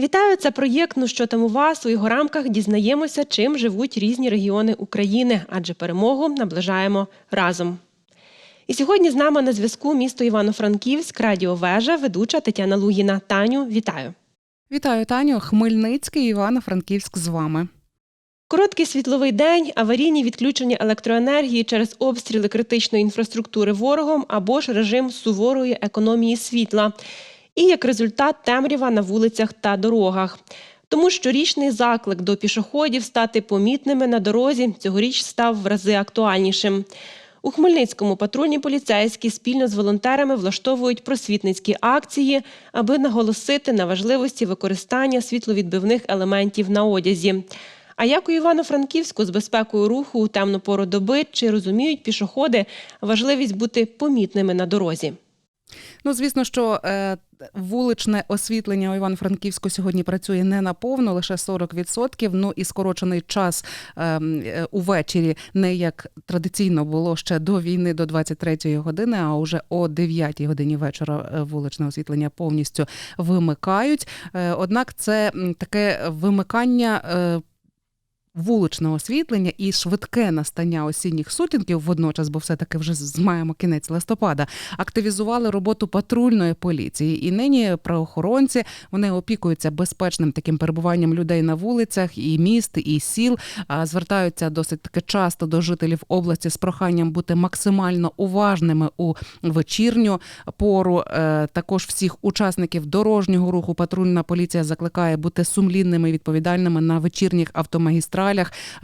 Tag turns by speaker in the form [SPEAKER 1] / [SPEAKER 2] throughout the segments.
[SPEAKER 1] Вітаю, це проєкт «Ну що там у вас? У його рамках дізнаємося, чим живуть різні регіони України, адже перемогу наближаємо разом. І сьогодні з нами на зв'язку місто Івано-Франківськ, радіовежа, ведуча Тетяна Лугіна. Таню, вітаю.
[SPEAKER 2] Вітаю, Таню. Хмельницький, Івано-Франківськ з вами.
[SPEAKER 1] Короткий світловий день, аварійні відключення електроенергії через обстріли критичної інфраструктури ворогом або ж режим суворої економії світла. І як результат темрява на вулицях та дорогах. Тому щорічний заклик до пішоходів стати помітними на дорозі цьогоріч став в рази актуальнішим. У Хмельницькому патрульні поліцейські спільно з волонтерами влаштовують просвітницькі акції, аби наголосити на важливості використання світловідбивних елементів на одязі. А як у Івано-Франківську з безпекою руху у темну пору доби чи розуміють пішоходи важливість бути помітними на дорозі?
[SPEAKER 2] Ну, звісно, що е, вуличне освітлення у Івано-Франківську сьогодні працює не наповну, лише 40%. Ну і скорочений час е, е, увечері, не як традиційно було ще до війни, до 23-ї години, а вже о 9-й годині вечора е, вуличне освітлення повністю вимикають. Однак це таке вимикання. Е, Вуличного освітлення і швидке настання осінніх сутінків водночас, бо все таки вже маємо кінець листопада, активізували роботу патрульної поліції. І нині правоохоронці вони опікуються безпечним таким перебуванням людей на вулицях і міст, і сіл. Звертаються досить таки часто до жителів області з проханням бути максимально уважними у вечірню пору. Е, Також всіх учасників дорожнього руху патрульна поліція закликає бути сумлінними і відповідальними на вечірніх автомагістралях.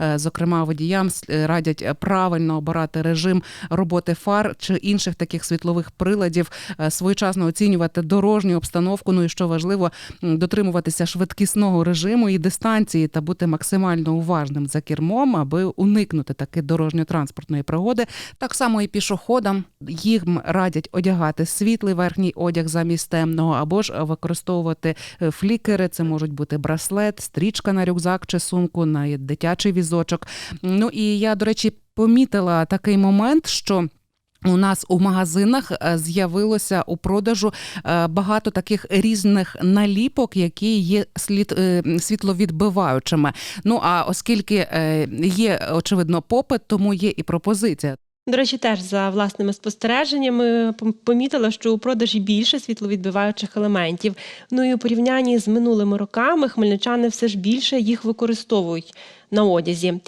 [SPEAKER 2] Е, Зокрема, водіям е, радять правильно обирати режим роботи фар чи інших таких світлових приладів, е, своєчасно оцінювати дорожню обстановку. Ну і що важливо, дотримуватися швидкісного режиму і дистанції та бути максимально уважним за кермом, аби уникнути таки дорожньо-транспортної пригоди. Так само і пішоходам їм радять одягати світлий верхній одяг замість темного, або ж використовувати флікери. Це можуть бути браслет, стрічка на рюкзак чи сумку, на дитячий візочок. Ну і я, до речі, помітила такий момент, що. У нас у магазинах е, з'явилося у продажу е, багато таких різних наліпок, які є слід е, світловідбиваючими. Ну а оскільки є очевидно попит, тому є і пропозиція.
[SPEAKER 1] До речі, теж за власними спостереженнями помітила, що у продажі більше світловідбиваючих елементів. Ну і у порівнянні з минулими роками хмельничани все ж більше їх використовують на одязі.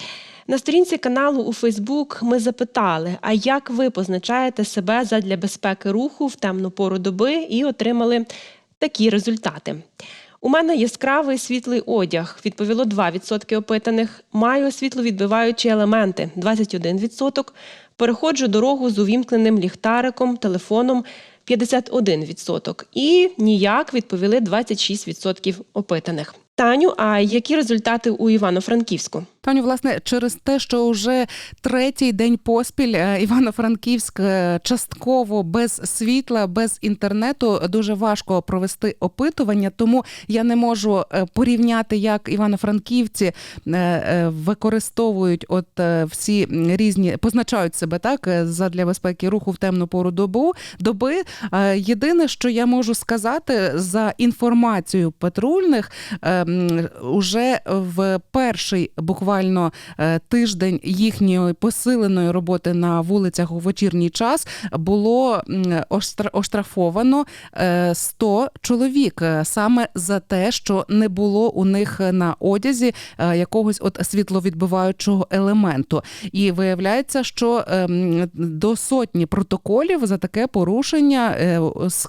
[SPEAKER 1] На сторінці каналу у Фейсбук ми запитали, а як ви позначаєте себе задля безпеки руху в темну пору доби і отримали такі результати. У мене яскравий світлий одяг, відповіло 2% опитаних. Маю світловідбиваючі елементи 21%. Переходжу дорогу з увімкненим ліхтариком, телефоном 51%. І ніяк відповіли 26% опитаних. Таню, а які результати у Івано-Франківську?
[SPEAKER 2] Таню, власне, через те, що вже третій день поспіль е, Івано-Франківськ е, частково без світла, без інтернету дуже важко провести опитування, тому я не можу е, порівняти, як івано-франківці використовують от всі різні, позначають себе так задля безпеки руху в темну пору добу доби. Єдине, що я можу сказати за інформацією патрульних, уже в перший буквально е, тиждень їхньої посиленої роботи на вулицях у вечірній час було оштрафовано е, 100 чоловік е, саме за те, що не було у них на одязі е, якогось от світловідбиваючого елементу. І виявляється, що до сотні протоколів за таке порушення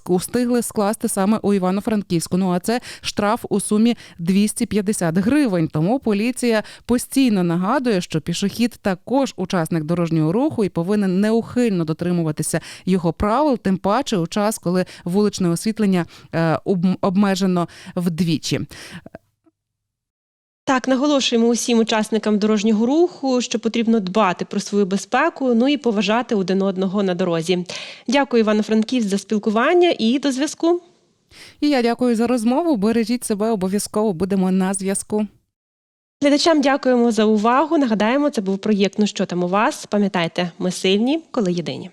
[SPEAKER 2] устигли скласти саме у Івано-Франківську. Ну а це штраф у сумі 250 гривень. Тому поліція постійно нагадує, що пішохід також учасник дорожнього руху і повинен неухильно дотримуватися його правил, тим паче у час, коли вуличне освітлення е, обмежено вдвічі.
[SPEAKER 1] Так, наголошуємо усім учасникам дорожнього руху, що потрібно дбати про свою безпеку, ну і поважати один одного на дорозі. Дякую, Івано-Франківськ, за спілкування і до зв'язку.
[SPEAKER 2] І я дякую за розмову. Бережіть себе обов'язково. Будемо на зв'язку.
[SPEAKER 1] Глядачам дякуємо за увагу. Нагадаємо, це був проєкт Ну що там у вас? Пам'ятайте, ми сильні, коли єдині.